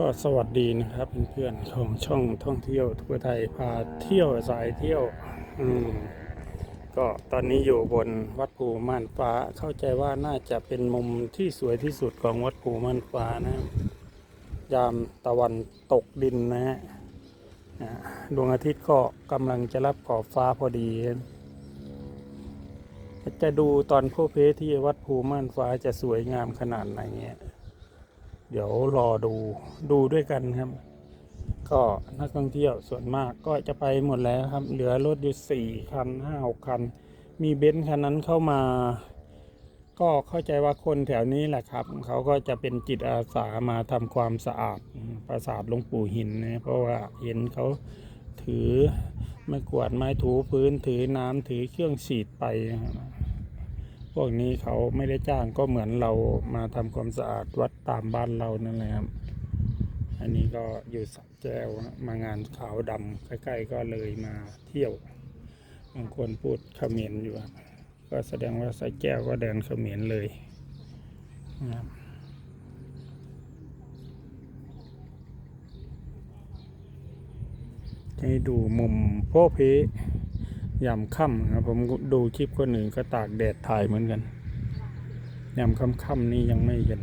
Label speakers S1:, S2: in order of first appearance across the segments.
S1: ก็สวัสดีนะครับเพื่อนๆของช่องท่องเที่ยวทั่วไทยพาเที่ยวสายเที่ยว อืมก็ตอนนี้อยู่บนวัดภูม่านฟ้าเข้าใจว่าน่าจะเป็นมุมที่สวยที่สุดของวัดภูม่านฟ้านะยามตะวันตกดินนะฮะดวงอาทิตย์ก็กำลังจะรับขอบฟ้าพอดี จะดูตอนโพเพที่วัดภูม่านฟ้าจะสวยงามขนาดไหนเนี่ย เดี๋ยวรอดูดูด้วยกันครับ ก็นักท่องเที่ยวส่วนมากก็จะไปหมดแล้วครับ เหลือรถอยู่สี่คันห้าหกคัน มีเบนซ์คันนั้นเข้ามา ก็เข้าใจว่าคนแถวนี้แหละครับ เขาก็จะเป็นจิตอาสามาทำความสะอาดปราสาทหลวงปู่หินนะเพราะว่าเห็นเขาถือไม้กวาดไม้ถูพื้นถือน้ำถือเครื่องฉีดไปนะครับ พวกนี้เขาไม่ได้จ้างก็เหมือนเรามาทำความสะอาดวัดตามบ้านเรานั่นแหละครับ อันนี้ก็อยู่สักแก้วมางานขาวดำใกล้ๆก็เลยมาเที่ยวบางคนพูดเขมรอยู่ครับก็แสดงว่าสักแก้วก็แดนเขมรเลยนะครับให้ดูมุมโพเพ ยามค่ำครับผมดูคลิปคนอื่นก็ตากแดดถ่ายเหมือนกันยามค่ำๆนี่ยังไม่เห็น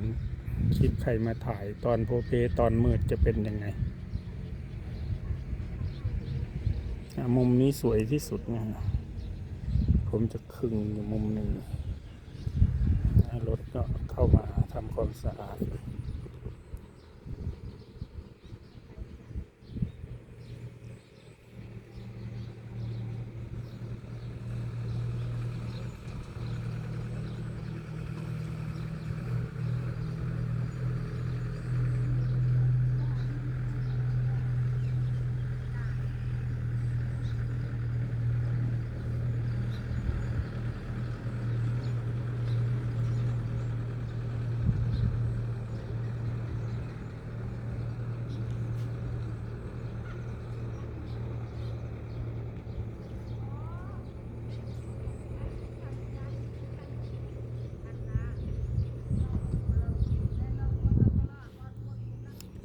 S1: คลิปใครมาถ่ายตอนโพเพตอนมืดจะเป็นยังไงมุมนี้สวยที่สุดนะผมจะคึงอยู่มุมหนึ่งรถก็เข้ามาทำความสะอาด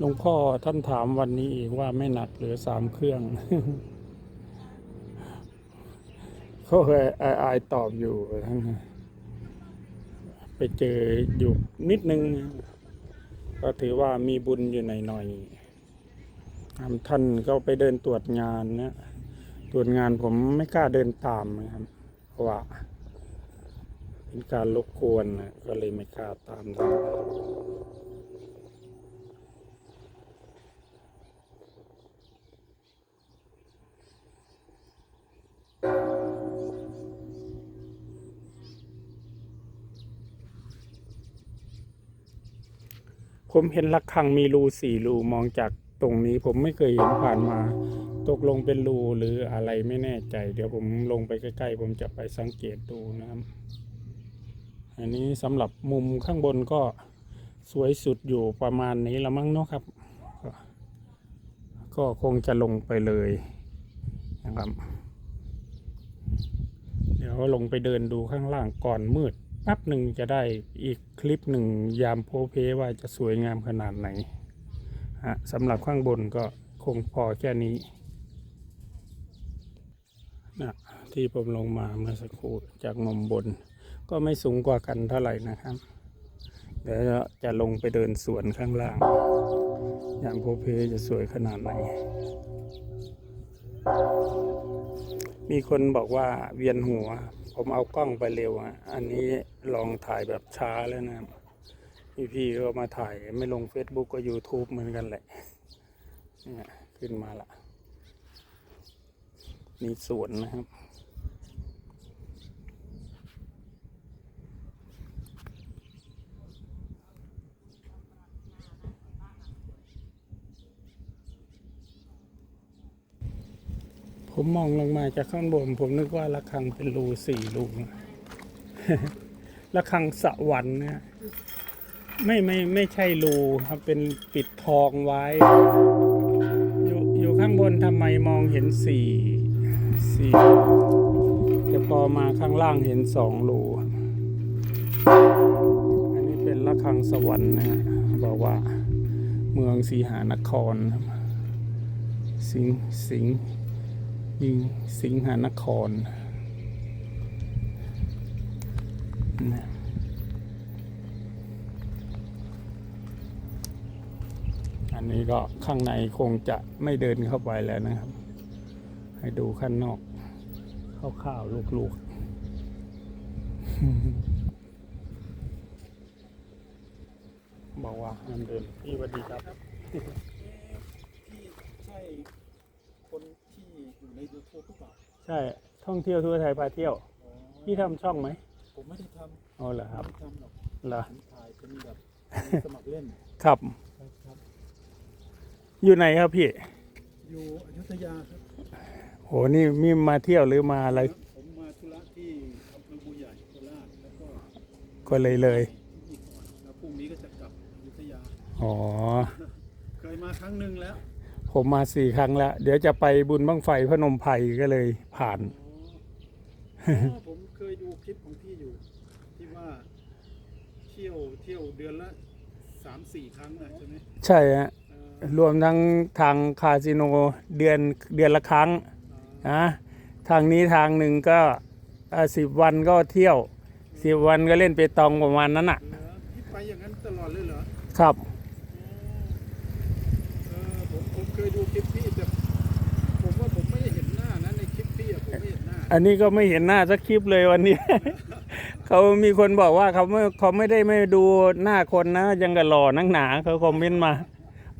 S1: งพ่อท่านถามวันนี้อีกว่าไม่หนักเหลือสามเครื่องเขาเคยอายอตอบอยู่ไปเจออยู่นิดนึง ก็ถือว่ามีบุญอยู่หน่อยๆท่านก็ไปเดินตรวจงานนะตรวจงานผมไม่กล้าเดินตามนะครับเพราะว่าเป็นการรบกวนนะก็เลยไม่กล้าตามท่าน ผมเห็นระฆังมีรูสี่รูมองจากตรงนี้ผมไม่เคยเห็นผ่านมา ตกลงเป็นรูหรืออะไรไม่แน่ใจ เดี๋ยวผมลงไปใกล้ๆ ผมจะไปสังเกตดูนะครับอันนี้สำหรับมุมข้างบนก็สวยสุดอยู่ประมาณนี้ละมั้งเนาะครับ ก็ก็คงจะลงไปเลยนะครับ เดี๋ยวลงไปเดินดูข้างล่างก่อนมืด แป๊บหนึ่งจะได้อีกคลิปหนึ่งยามโพเพว่าจะสวยงามขนาดไหนฮะสำหรับข้างบนก็คงพอแค่นี้นะที่ผมลงมาเมื่อสักครู่จากมุมบน ก็ไม่สูงกว่ากันเท่าไหร่นะครับ เดี๋ยวจะลงไปเดินสวนข้างล่าง ยามโพเพจะสวยขนาดไหน มีคนบอกว่าเวียนหัว ผมเอากล้องไปเร็วอะ อันนี้ลองถ่ายแบบช้าแล้วนะพี่ๆก็มาถ่ายไม่ลง Facebook ก็ YouTube เหมือนกันแหละเนี่ยขึ้นมาละ มีสวนนะครับ ผมมองลงมาจากข้างบน ผมนึกว่าระฆังเป็นรูสี่รูระฆังสวรรค์นะไม่ไม่ไม่ใช่รูครับเป็นปิดทองไว้ อยู่อยู่ข้างบนทำไมมองเห็นสี่สี่แต่พอมาข้างล่างเห็นสองรูอันนี้เป็นระฆังสวรรค์นะฮะบอกว่าเมืองสีหานครครับสิงสิง ยิงสิงหานครนะอันนี้ก็ข้างในคงจะไม่เดินเข้าไปแล้วนะครับ ให้ดูข้างนอกคร่าวๆลูกๆบอกว่าห้ามเดินพี่สวัสดีครับ
S2: พี่ใช่คนที่อยู่ ในยูทูบหรือเปล่า
S1: ใช่ ท่องเที่ยวทั่วไทยพาเที่ยว
S2: อ๋อ
S1: พี่ทำช่องไหม
S2: ผมไม่ได้ท
S1: อ๋อเหรอำครับ
S2: ไม่ได้ทำหรอก
S1: เหรอ
S2: ผมถ่ายเป็นแบบสมัครเล่น
S1: ครับ
S2: ครับ ครับ
S1: อยู่ไหนครับพี่
S2: อยู่อยุธยาครับ
S1: โหนี่มีมาเที่ยวหรือมาอะไร
S2: ผมมาธุระที่อำเภอบัวใหญ่โคราชแล้วก็
S1: ก็เลยเลย
S2: ที่นี่ก่อนแล้วพรุ่งนี้ก็จะกลับอยุธยา
S1: อ๋อ
S2: เคยมาครั้งหนึ่งแล้ว
S1: ผมมาสี่ครั้งแล้ว เดี๋ยวจะไปบุญบังไฟพนมไพรก็เลยผ่าน
S2: อ๋ออ๋อผมเคยดูคลิปของพี่อยู่ ที่ว่าเที่ยวเที่ยวเดือนละสามสี่ครั้งอะใช่ไหม
S1: ใช่ฮะ
S2: เออ
S1: รวมทั้งทางคาสิโนเดือนเดือนละครั้ง
S2: อ๋อ
S1: นะทางนี้ทางหนึ่งก็สิบวันก็เที่ยวสิบวันก็เล่นเปตองประมาณนั้นอะ
S2: เหรอพี่ไปอย่างนั้นตลอดเลยเหรอ
S1: ครับ
S2: เออผมผมเคยดูคลิปพี่แต่ผมว่าผมไม่ได้เห็นหน้านะในคลิปพี่อะผมไม่เห็นหน้า
S1: อันนี้ก็ไม่เห็นหน้าสักคลิปเลยวันนี้ เขามีคนบอกว่าเขาไม่เขาไม่ได้ไม่ดูหน้าคนนะ ยังกับหล่อนักหนาเขาคอมเมนต์มา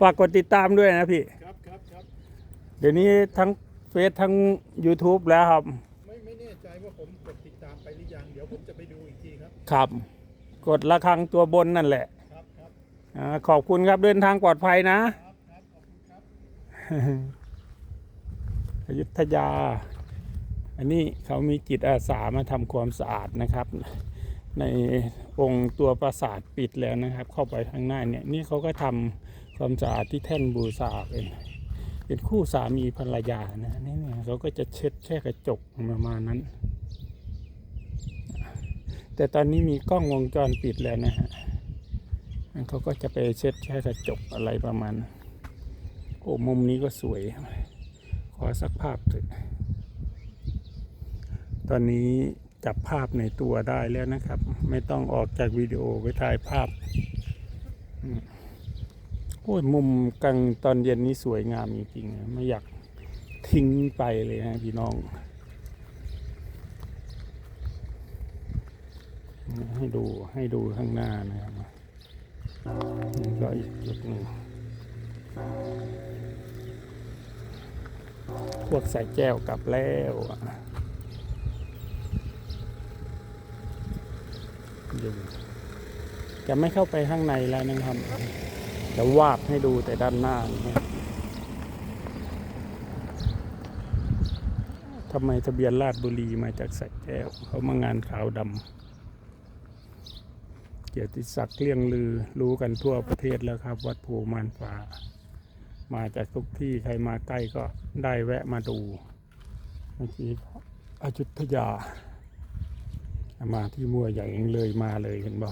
S1: ฝากกดติดตามด้วยนะพี่
S2: ครับครับครับ
S1: เดี๋ยวนี้ทั้งเฟซทั้ง YouTube แล้วครับ
S2: ไม่ไม่แน่ใจว่าผมกดติดตามไปหรือยังเดี๋ยวผมจะไปดูอีกทีครับ
S1: ครับ กดระฆังตัวบนนั่นแหละ
S2: ครับครับ
S1: อาขอบคุณครับเดินทางปลอดภัยนะ
S2: ครับครับขอบคุณครับ
S1: อยุธยา อันนี้เขามีจิตอาสามาทำความสะอาดนะครับ ในองค์ตัวปราสาทปิดแล้วนะครับ เข้าไปข้างหน้าเนี่ยนี่เขาก็ทำความสะอาดที่แท่นบูชาเป็นเป็นคู่สามีภรรยานะนี่เนี่ยเขาก็จะเช็ดแค่กระจกประมาณนั้น แต่ตอนนี้มีกล้องวงจรปิดแล้วนะฮะเขาก็จะไปเช็ดแค่กระจกอะไรประมาณ โอ้มุมนี้ก็สวย ขอสักภาพเถอะ ตอนนี้จับภาพในตัวได้แล้วนะครับ ไม่ต้องออกจากวิดีโอไปถ่ายภาพโอ้ยมุมกลางตอนเย็นนี้สวยงามจริงๆไม่อยากทิ้งไปเลยนะพี่น้อง ให้ดูให้ดูข้างหน้านะครับนี่ก็อีกจุดหนึ่งพวกใส่แก้วกลับแล้วอะ อยู่จะไม่เข้าไปข้างในแล้วนะครับจะวาดให้ดูแต่ด้านหน้านะครับทำไมทะเบียนราชบุรีมาจากใส่แก้วเขามางานขาวดำเกียรติศักดิ์เลี่ยงลือรู้กันทั่วประเทศแล้วครับ วัดภูมานฟ้า มาจากทุกที่ใครมาใกล้ก็ได้แวะมาดูเมื่อกี้อยุธยา มาที่มัวใหญ่เลยมาเลยเห็นบ่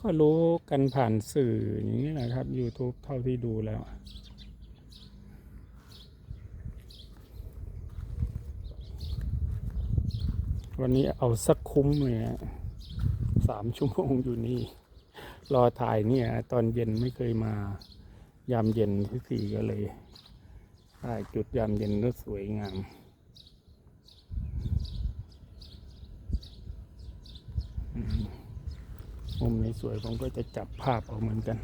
S1: ก็รู้กันผ่านสื่ออย่างนี้แหละครับ YouTube เท่าที่ดูแล้ววันนี้เอาสักคุ้มเลยฮะสามชั่วโมงอยู่นี่ รอถ่ายเนี่ย ตอนเย็นไม่เคยมา ยามเย็นทุกทีก็เลยถ่ายจุดยามเย็นก็สวยงามอืม มุมนี้สวยผมก็จะจับภาพเอาเหมือนกัน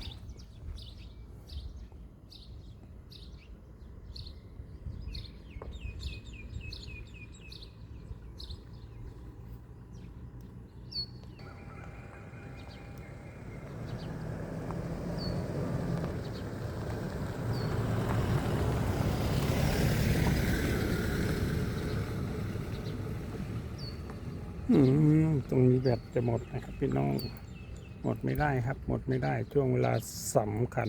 S1: ตรงนี้แบตจะหมดนะครับพี่น้อง หมดไม่ได้ครับ หมดไม่ได้ช่วงเวลาสำคัญ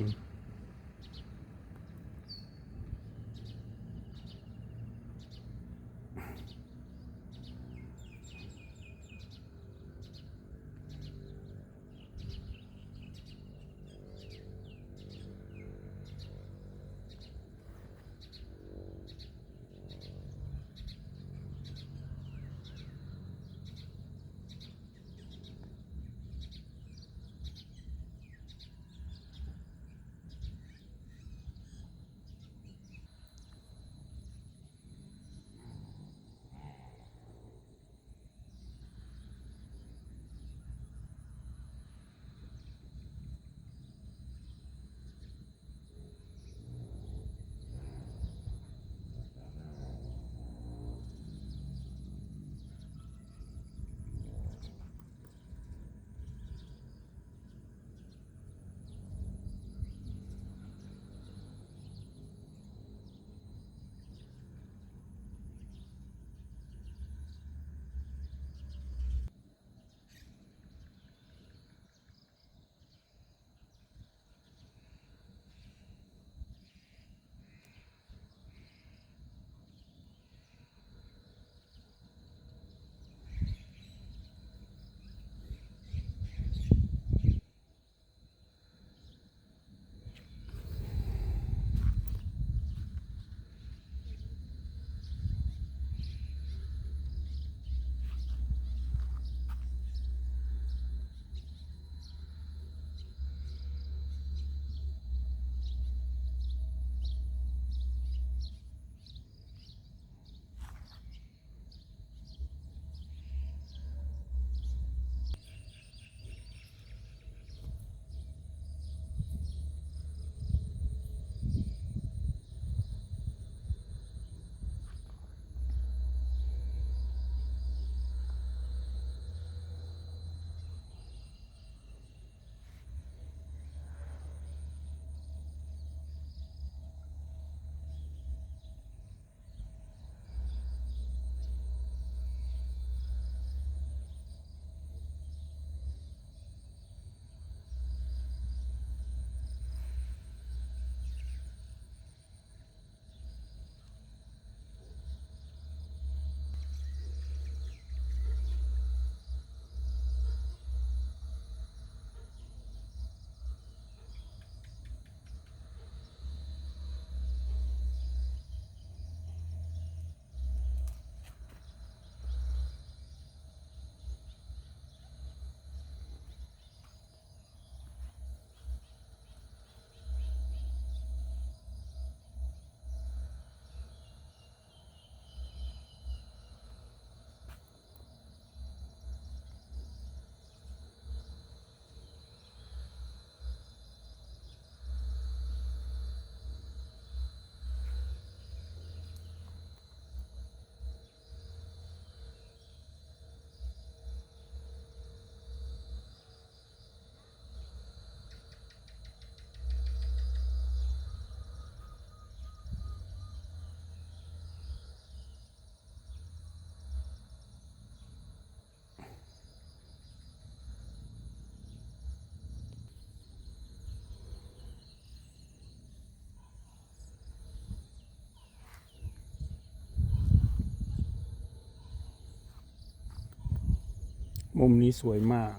S1: มุมนี้สวยมาก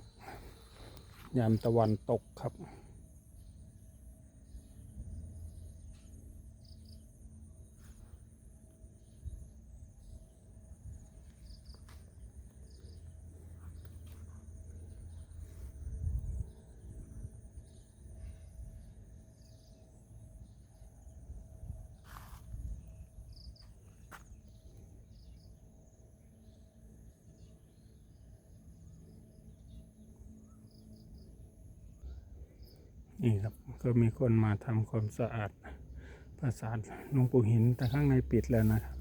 S1: ยามตะวันตกครับ นี่ครับก็มีคนมาทำความสะอาดปราสาทหลวงปู่หินแต่ข้างในปิดแล้วนะครับ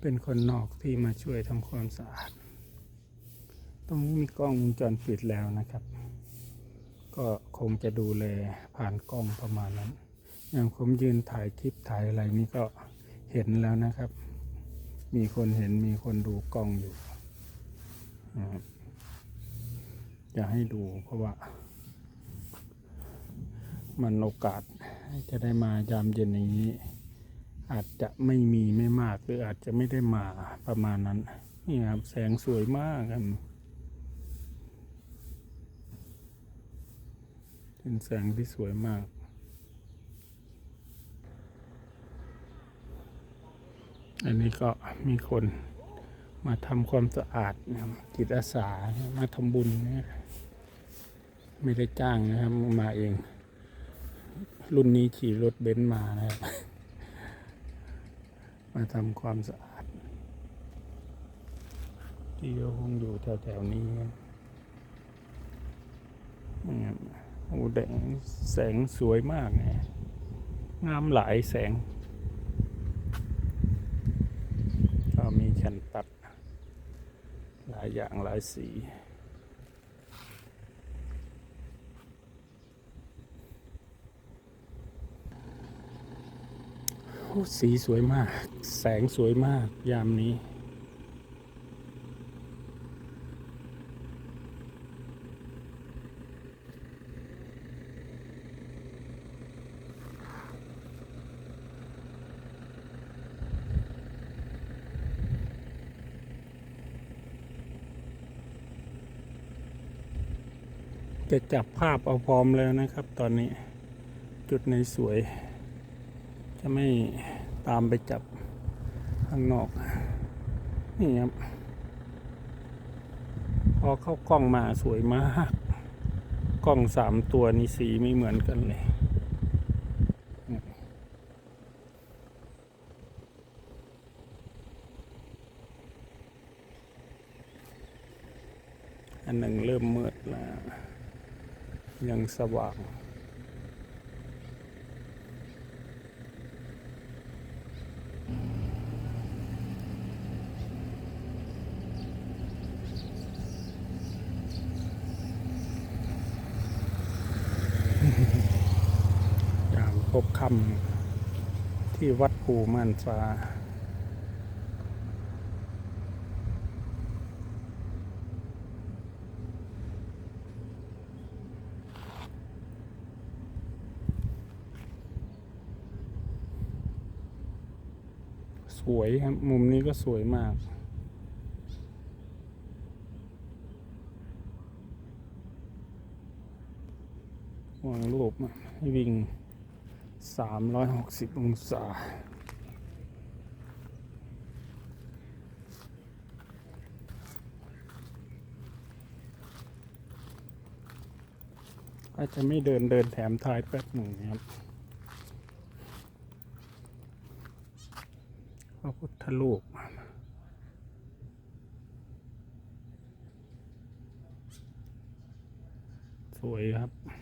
S1: เป็นคนนอกที่มาช่วยทำความสะอาด ตรงนี้มีกล้องวงจรปิดแล้วนะครับ ก็คงจะดูแลผ่านกล้องประมาณนั้น อย่างผมยืนถ่ายคลิปถ่ายอะไรนี่ก็เห็นแล้วนะครับ มีคนเห็นมีคนดูกล้องอยู่จะให้ดูเพราะว่า มันโอกาสจะได้มายามเย็นอย่างนี้ อาจจะไม่มีไม่มากหรืออาจจะไม่ได้มาประมาณนั้นนี่ครับแสงสวยมากครับเป็นแสงที่สวยมากอันนี้ก็มีคนมาทำความสะอาดนะครับจิตอาสามาทำบุญนะไม่ได้จ้างนะครับมาเอง รุ่นนี้ขี่รถเบนซ์มานะครับ มาทำความสะอาด ที่ก็คงอยู่แถวๆนี้ครับนี่ครับโอ้แดงแสงสวยมากเนี่ยงามหลายแสง ก็มีแผ่นตัด หลายอย่างหลายสี สีสวยมาก แสงสวยมากยามนี้ จะจับภาพเอาพร้อมแล้วนะครับตอนนี้จุดในสวย จะไม่ตามไปจับข้างนอก นี่ครับ พอเข้ากล้องมาสวยมาก กล้องสามตัวนี้สีไม่เหมือนกันเลยอันหนึ่งเริ่มมืดแล้ว ยังสว่าง ยามพ บคำที่วัดภูม่านฟ้า สวยครับ มุมนี้ก็สวยมากวางรูปให้วิ่ง 360 องศาก็จจะไม่เดินเดินแถมท้ายแป๊บหนึ่งครับ พระพุทธรูปสวยครับ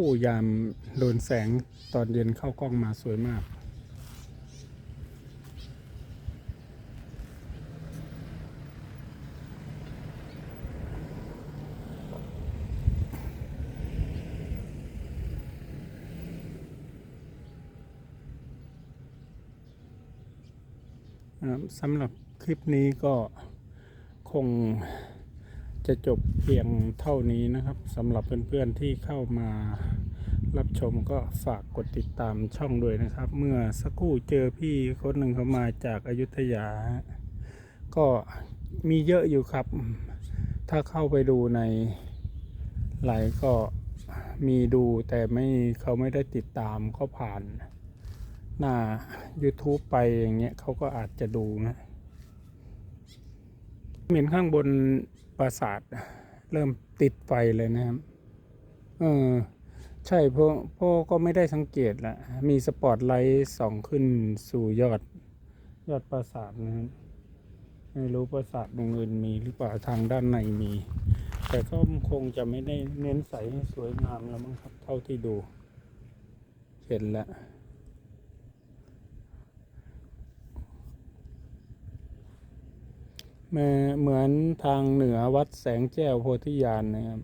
S1: โอ้ยามโดนแสงตอนเย็นเข้ากล้องมาสวยมาก สำหรับคลิปนี้ก็คง จะจบเพียงเท่านี้นะครับสำหรับเพื่อนๆที่เข้ามารับชมก็ฝากกดติดตามช่องด้วยนะครับ เมื่อสักครู่เจอพี่คนหนึ่งเขามาจากอายุทยา ก็มีเยอะอยู่ครับ ถ้าเข้าไปดูในไลน์ก็มีดูแต่ไม่เขาไม่ได้ติดตามก็ผ่านหน้า YouTube ไปอย่างเงี้ยเขาก็อาจจะดูนะเห็นข้างบน ปราสาทเริ่มติดไฟเลยนะครับ เออ ใช่เพราะเพราะก็ไม่ได้สังเกตละมีสปอตไลท์ส่องขึ้นสู่ยอด ยอดปราสาทนะครับไม่รู้ปราสาทตรงอื่นมีหรือเปล่าทางด้านในมี แต่ก็คงจะไม่ได้เน้นใสให้สวยงามแล้วมั้งครับ เท่าที่ดู เห็นแล้ว เหมือนเหมือนทางเหนือวัดแสงแก้วโพธิญาณนะครับ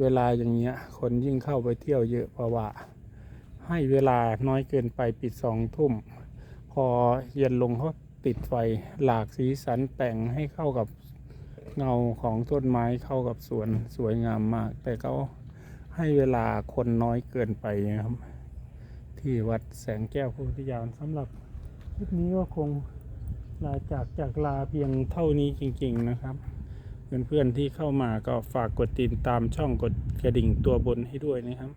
S1: เวลาอย่างเงี้ย คนยิ่งเข้าไปเที่ยวเยอะเพราะว่า ให้เวลาน้อยเกินไปปิดสองทุ่ม พอเย็นลงเขาติดไฟหลากสีสันแต่งให้เข้ากับเงาของต้นไม้เข้ากับสวนสวยงามมาก แต่เขาให้เวลาคนน้อยเกินไปนะครับ ที่วัดแสงแก้วโพธิญาณสำหรับคลิปนี้ก็คง ลาจากจากลาเพียงเท่านี้จริง ๆนะครับ เพื่อนๆที่เข้ามาก็ฝากกดติดตามช่องกดกระดิ่งตัวบนให้ด้วยนะครับ